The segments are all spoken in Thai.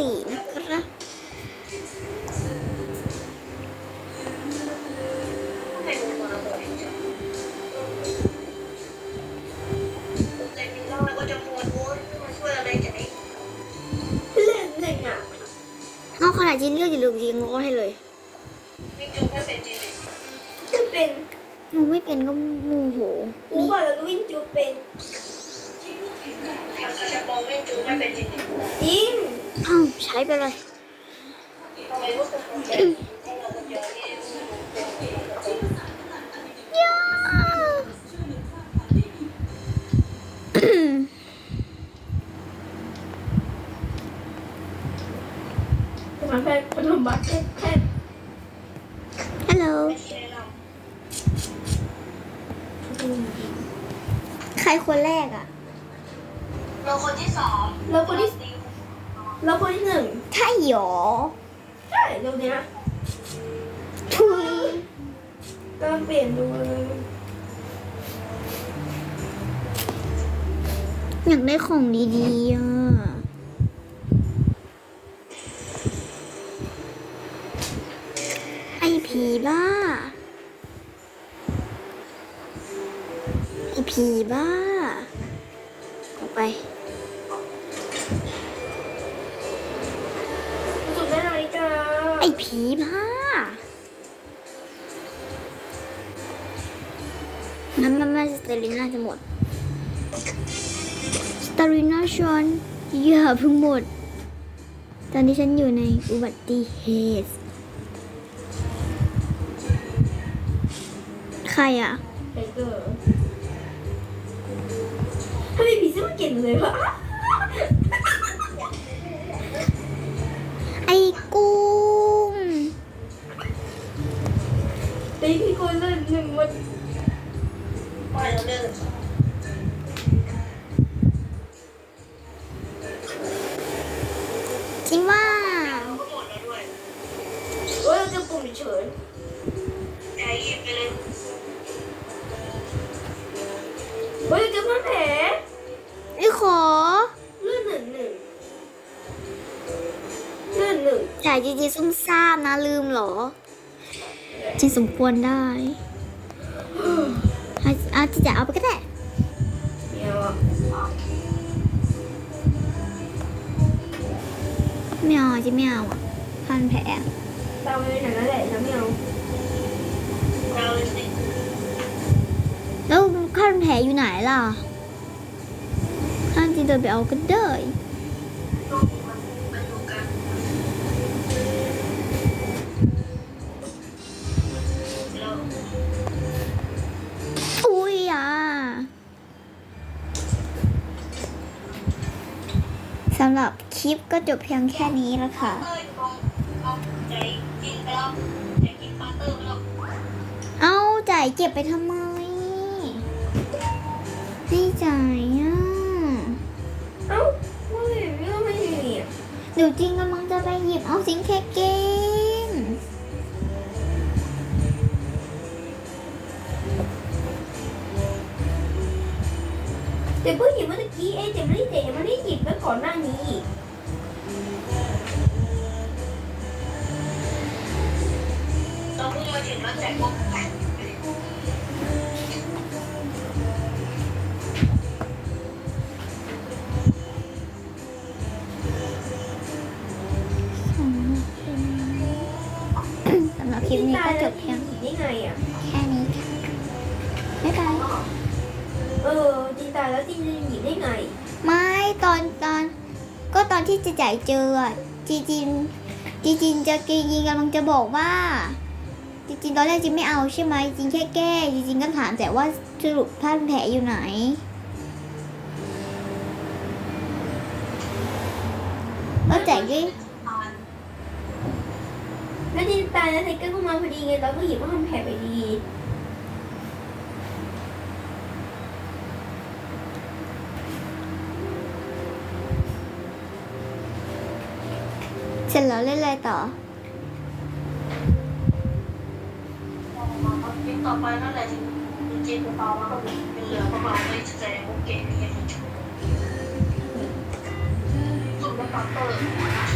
สี่นะครับให้มึงมาบ่อยจังแต่มีเราก็จะปวดหัวมันช่วยอะไรจะได้เล่นหนึ่งอะเอาขนาดจีนเลือกอย่าลืมยิงก็ให้เลยวิ่งจุกไม่เป็นจริงจะเป็นหนูไม่เป็นก็โมโหกูบอกแล้วก็วิ่งจูเป็นถ้าจะมองวิ่งจุกไม่เป็นจริงจริงเอ้า ใช้ไปเลยทำไมรู้สึกเป็นให้เราคนเดียวนี่ย่าสมัครแพทย์ปฐมบัตรแพทย์ฮัลโหลไม่ใช่เราใครคนแรกอะ เราคนที่สองแล้วคนที่ แล้วคนที่หนึ่งใช่หรอใช่เดี๋ยวเนี้ยทุยก็เปลี่ยนดูเลยอยากได้ของดีๆอะไอผีบ้าไอผีบ้าออกไป ไอผีบ้างั้นมันมาสเตอริน่าจะหมด สเตอริน่าชอนอย่าเพิ่งหมด ตอนนี้ฉันอยู่ในอุบัติเหตุ ใครอะไทเกอร์ทำไมผีเสื้อมันเก่งเลยวะ เราเลิกจริงว่าเราก็หมดแล้วด้วยเฮ้ยเราจะปุ่มเฉยใช้หยิบไปเลยเฮ้ยเราจะพันแผลไอ้ขอเลื่อนหนึ่งหนึ่งเลื่อนหนึ่งจ่ายจีจีซุ่มซ่ามนะลืมเหรอจริงสมควรได้ เอาเอาจะจะเอาไปก็ได้เนี่ยว่ะไม่เอาจะไม่เอาอ่ สำหรับคลิปก็จบเพียงแค่นี้แล้วค่ะเอ้ยลองลองใจกินไปแล้วใจกินปาเตอร์ไปแล้วเอาจ่ายเก็บไปทำไม ให้จ่ายอะ เอ้าไม่ไม่ไม่มีอะเดี๋ยวจริงกำลังจะไปหยิบเอาสิงแค่เก แต่เพิ่งหยิบเมื่อตะกี้เองแต่ไม่ได้เตะยังไม่ได้หยิบไว้ก่อนหน้านี้อีกเราเพิ่งมาถึงแล้วแต่ก็แปลกสำหรับคลิปนี้ก็จบเพียงหยิบได้ไงอะแค่นี้ค่ะบ๊ายบาย เออจีตายแล้วจีจะหยิบได้ไง ไม่ตอนตอน ก็ตอนที่จะจ่ายเจออะจีจินจีจินจะกีจินกำลังจะบอกว่าจีจินตอนแรกจีไม่เอาใช่ไหมจีนแค่แก้จีจินก็ถามแต่ว่าสรุปพันแผลอยู่ไหนแล้วจ่ายด้วยแล้วจีตายแล้วไทเกอร์ก็มาพอดีไงเราก็หยิบมาทำแผลไปดี เสร็จแล้วเล่นอะไรต่อคลิปต่อไปนั่นแหละที่จริงเบาๆแล้วก็เป็นเหลือประมาณไม่แสดงโอเก่งอย่างเงี้ยสุดแล้วปาเตอร์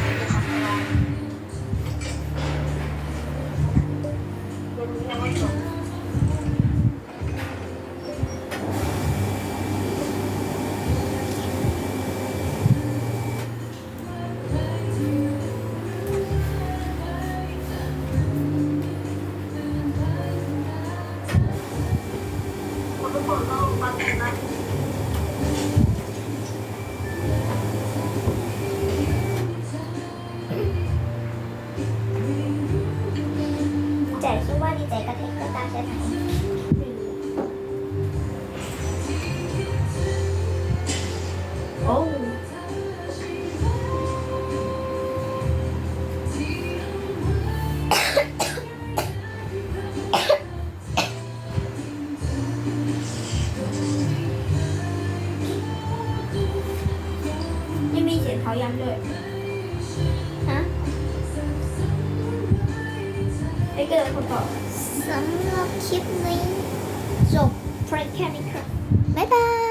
ไอ้กระโดดคนต่อสำหรับคลิปนี้จบเพลงแค่นี้ครับบ๊ายบาย